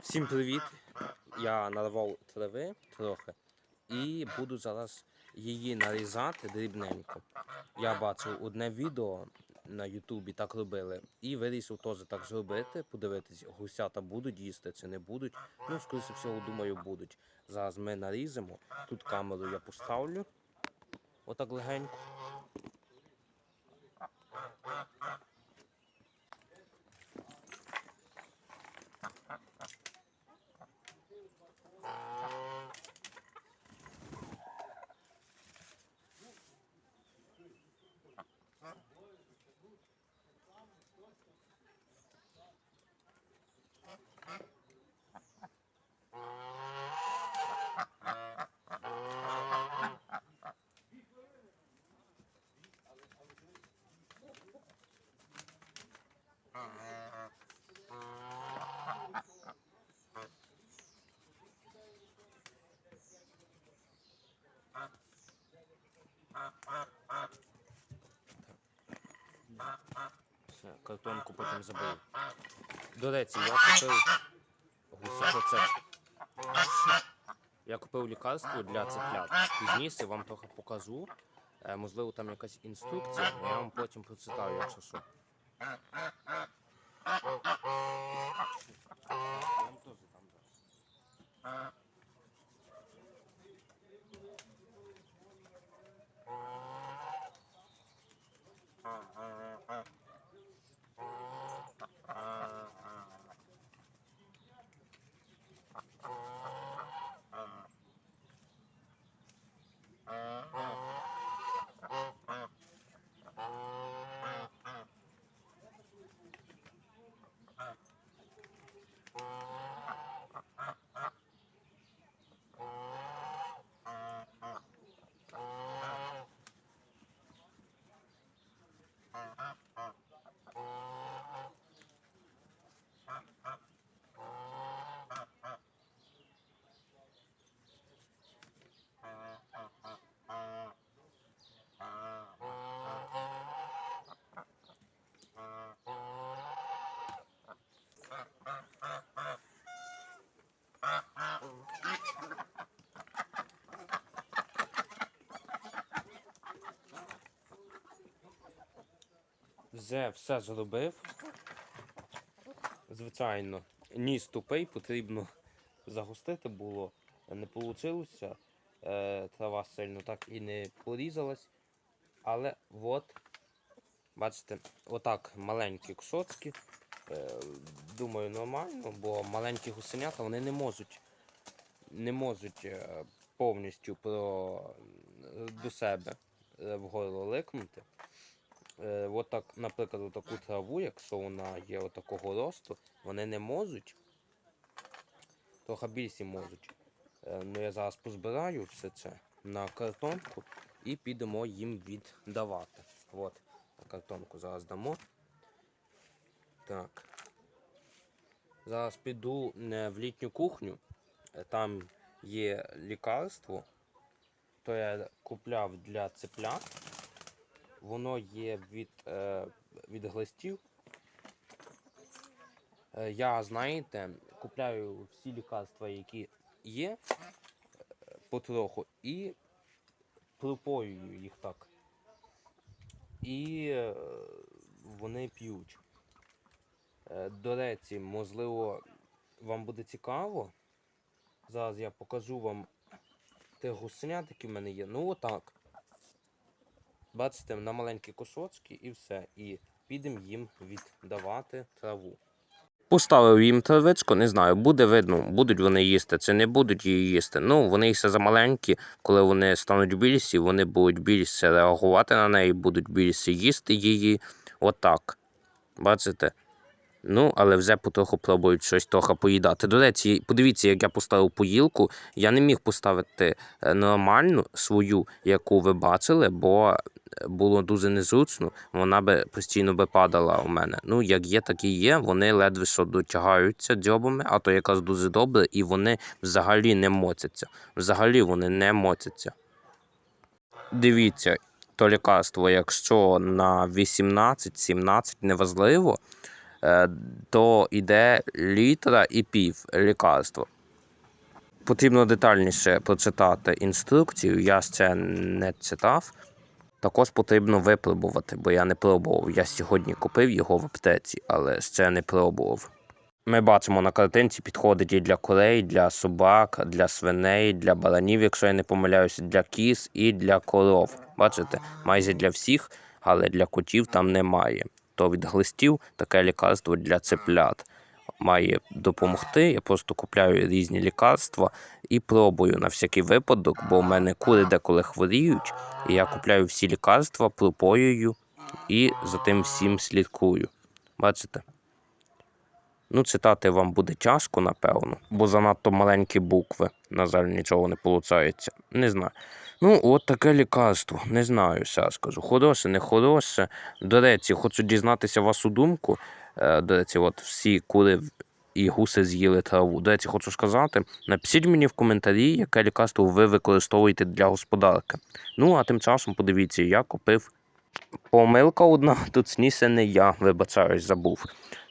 Всім привіт! Я нарвав трави трохи і буду зараз її нарізати дрібненько. Я бачив одне відео на Ютубі, так робили, і вирішив теж так зробити, подивитись, гусята будуть їсти чи не будуть. Ну, скоріше всього, думаю, будуть. Зараз ми нарізимо. Тут камеру я поставлю. Отак легенько. Картонку потім заберу. До речі, я купив. Це? Я купив лікарство для цеплят. Пізніше вам трохи покажу. Е, можливо, там якась інструкція, я вам потім прочитаю, якщо що. Я вам теж там Вже все зробив. Звичайно, ніс тупий, потрібно загустити було. Не вийшло. Е, трава сильно так і не порізалась. Але от, бачите, отак маленькі кусочки. Е, думаю, нормально, бо маленькі гусенята вони не можуть не можуть е, повністю про, до себе в горло ликнути. Е, от наприклад, таку траву, якщо вона є отакого росту, вони не можуть. Трохи більші можуть. Е, ну я зараз позбираю все це на картонку і підемо їм віддавати. От, на картонку зараз дамо. Так. Зараз піду е, в літню кухню. Там є лікарство. То я купляв для цеплят. Воно є від, е, від глистів. Е, я, знаєте, купляю всі лікарства, які є, е, потроху, і пропоюю їх так. І вони п'ють. До речі, можливо, вам буде цікаво. Зараз я покажу вам тих гусенят, які в мене є. Ну отак. Бачите, на маленькі кусочки і все. І підемо їм віддавати траву. Поставив їм травичку, не знаю, буде видно, будуть вони їсти чи не будуть її їсти. Ну, вони ще замаленькі, коли вони стануть більші, вони будуть більше реагувати на неї, будуть більше їсти її. Отак. Бачите? Ну, але вже потроху пробують щось трохи поїдати. До речі, подивіться, як я поставив поїлку. Я не міг поставити е, нормальну свою, яку ви бачили, бо було дуже незручно. Вона би постійно би падала у мене. Ну, як є, так і є. Вони ледве що дотягаються дзьобами, а то якраз дуже добре, і вони взагалі не моцяться. Взагалі вони не моцяться. Дивіться, то лікарство, якщо на 18-17 неважливо, е, то йде літра і пів лікарства. Потрібно детальніше прочитати інструкцію. Я ще не читав. Також потрібно випробувати, бо я не пробував. Я сьогодні купив його в аптеці, але ще не пробував. Ми бачимо на картинці підходить і для курей, для собак, для свиней, для баранів, якщо я не помиляюся, для кіз і для коров. Бачите, майже для всіх, але для котів там немає. То від глистів таке лікарство для цеплят має допомогти. Я просто купляю різні лікарства і пробую на всякий випадок, бо в мене кури деколи хворіють, і я купляю всі лікарства, пропоюю і за тим всім слідкую. Бачите? Ну, читати вам буде тяжко, напевно, бо занадто маленькі букви. На жаль, нічого не виходить. Не знаю. Ну, от таке лікарство. Не знаю, все скажу. Хороше, не хороше. До речі, хочу дізнатися вашу думку. Е, До речі, от всі кури і гуси з'їли траву. До речі, хочу сказати, напишіть мені в коментарі, яке лікарство ви використовуєте для господарки. Ну, а тим часом подивіться, я купив помилка одна, точніше не я, вибачаюсь, забув.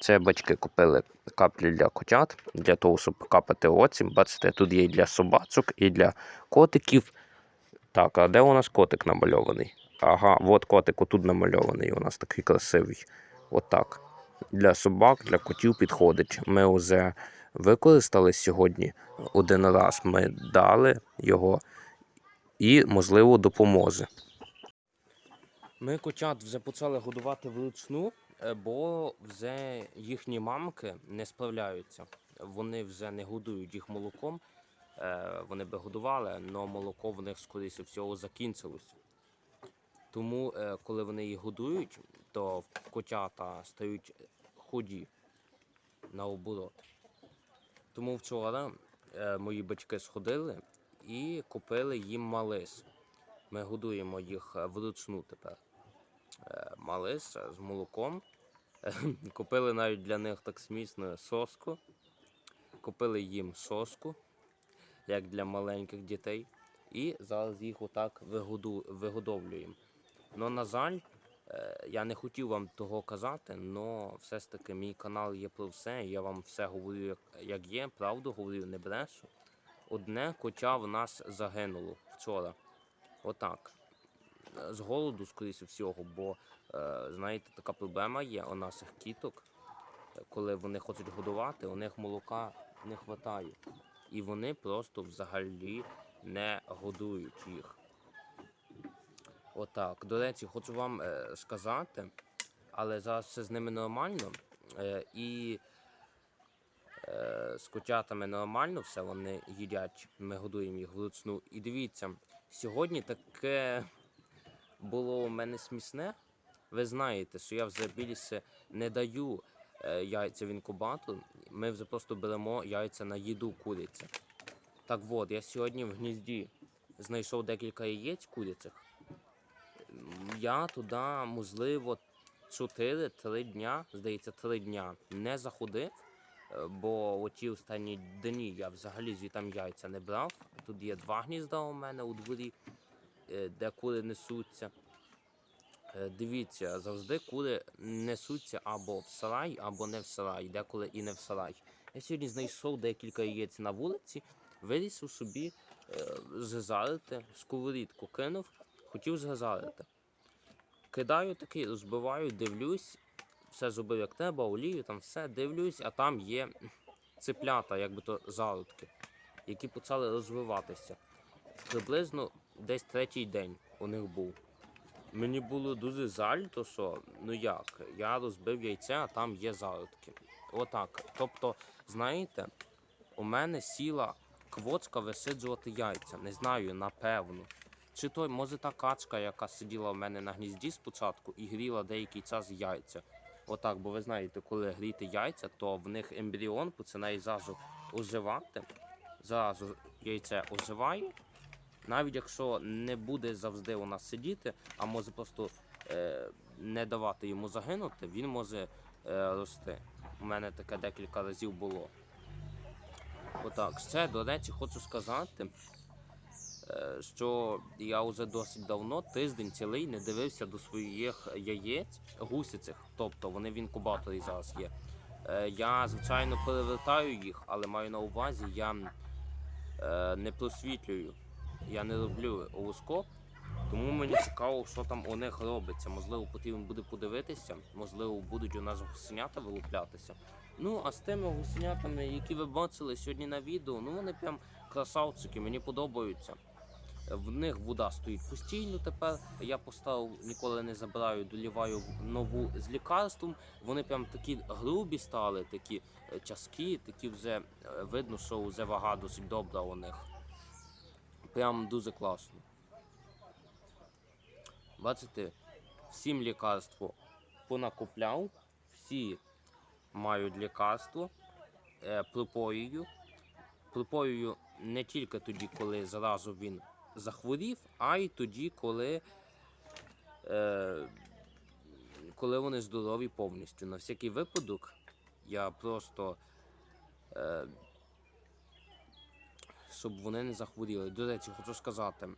Це батьки купили каплі для котят, для того, щоб капати оці. Бачите, тут є і для собачок, і для котиків. Так, а де у нас котик намальований? Ага, от котик отут намальований. У нас такий красивий. Отак. Для собак, для котів підходить. Ми вже використали сьогодні один раз. Ми дали його і, можливо, допоможе. Ми котят вже почали годувати вручну, е, бо вже їхні мамки не справляються. Вони вже не годують їх молоком. Е, Вони би годували, але молоко в них, скоріше всього, закінчилось. Тому, е, коли вони їх годують, то котята стають худі наоборот. Тому вчора е, мої батьки сходили і купили їм малис. Ми годуємо їх е, вручну тепер. Е, Малис з молоком. Купили навіть для них так смісно соску. Купили їм соску, як для маленьких дітей. І зараз їх отак вигодовлюємо. Ну, на жаль, я не хотів вам того казати, але все ж таки мій канал є про все. Я вам все говорю, як, є, правду говорю, не брешу. Одне котя в нас загинуло вчора. Отак. Е, З голоду, скоріше всього, бо е, знаєте, така проблема є у наших кіток. Е, Коли вони хочуть годувати, у них молока не вистачає. І вони просто взагалі не годують їх. Отак. До речі, хочу вам е, сказати, але зараз все з ними нормально. Е, і е, з котятами нормально все, вони їдять, ми годуємо їх вручну. І дивіться, сьогодні таке було у мене смісне. Ви знаєте, що я вже більше не даю е, яйця в інкубатор. Ми вже просто беремо яйця на їду куриці. Так от, я сьогодні в гнізді знайшов декілька яєць курячих. Я туди, можливо, 4-3 дня, здається, 3 дня не заходив, е, бо оті останні дні я взагалі звітам яйця не брав. Тут є два гнізда у мене у дворі, е, де кури несуться. Е, Дивіться, завжди кури несуться або в сарай, або не в сарай, деколи і не в сарай. Я сьогодні знайшов декілька яєць на вулиці, вирішив собі згазарити, сковорідку кинув, хотів згазарити. Кидаю такий, розбиваю, дивлюсь, все зробив як треба, олію, там все, дивлюсь, а там є циплята, якби то зародки, які почали розвиватися. Приблизно десь третій день у них був. Мені було дуже жаль, то що, ну як, я розбив яйце, а там є зародки. Отак. Тобто, знаєте, у мене сіла квочка висиджувати яйця. Не знаю, напевно. Чи то, може, та качка, яка сиділа в мене на гнізді спочатку і гріла деякий час яйця. Отак, бо ви знаєте, коли гріти яйця, то в них ембріон починає зразу оживати. Зразу яйце оживає. Навіть якщо не буде завжди у нас сидіти, а може просто е, не давати йому загинути, він може е, рости. У мене таке декілька разів було. Отак, ще, до речі, хочу сказати. Е, що я вже досить давно, тиждень цілий, не дивився до своїх яєць гусяцих. Тобто вони в інкубаторі зараз є. Е, Я, звичайно, перевертаю їх, але маю на увазі, я е, не просвітлюю. Я не роблю олоскоп, тому мені цікаво, що там у них робиться. Можливо, потрібно буде подивитися, можливо, будуть у нас гусенята вилуплятися. Ну, а з тими гусенятами, які ви бачили сьогодні на відео, ну вони прям красавчики, мені подобаються. В них вода стоїть постійно тепер. Я поставив, ніколи не забираю, доліваю нову з лікарством. Вони прям такі грубі стали, такі е, часки, такі вже е, видно, що вже вага досить добра у них. Прям дуже класно. Бачите, всім лікарство понакупляв, всі мають лікарство, е, припоюю. Припоюю не тільки тоді, коли зразу він захворів, а й тоді, коли, е, коли вони здорові повністю. На всякий випадок я просто. Е, щоб вони не захворіли. До речі, хочу сказати,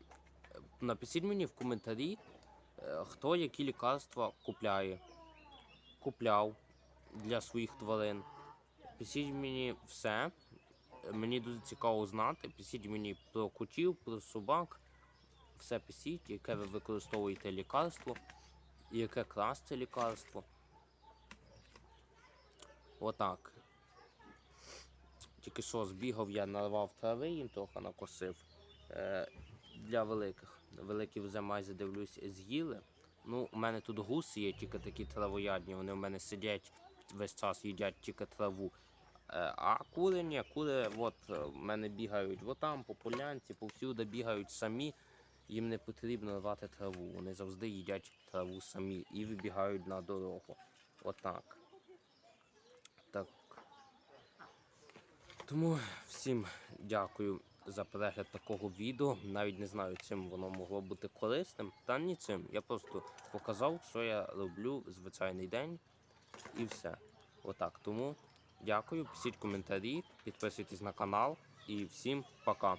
напишіть мені в коментарі, е, хто які лікарства купляє, купляв для своїх тварин. Пишіть мені все. Мені дуже цікаво знати. Пишіть мені про котів, про собак. Все пишіть, яке ви використовуєте лікарство, яке красте лікарство. Отак. Тільки що збігав, я нарвав трави, їм трохи накосив. Е, для великих. Великі вже майже дивлюсь, з'їли. Ну, у мене тут гуси є, тільки такі травоядні. Вони в мене сидять весь час їдять тільки траву. Е, а кури ні, кури от, е, в мене бігають отам, по полянці, повсюди бігають самі. Їм не потрібно рвати траву. Вони завжди їдять траву самі і вибігають на дорогу. Отак. Так. Тому всім дякую за перегляд такого відео. Навіть не знаю, чим воно могло бути корисним. Та нічим. Я просто показав, що я роблю звичайний день і все. Отак. Тому дякую, пишіть коментарі, підписуйтесь на канал і всім пока.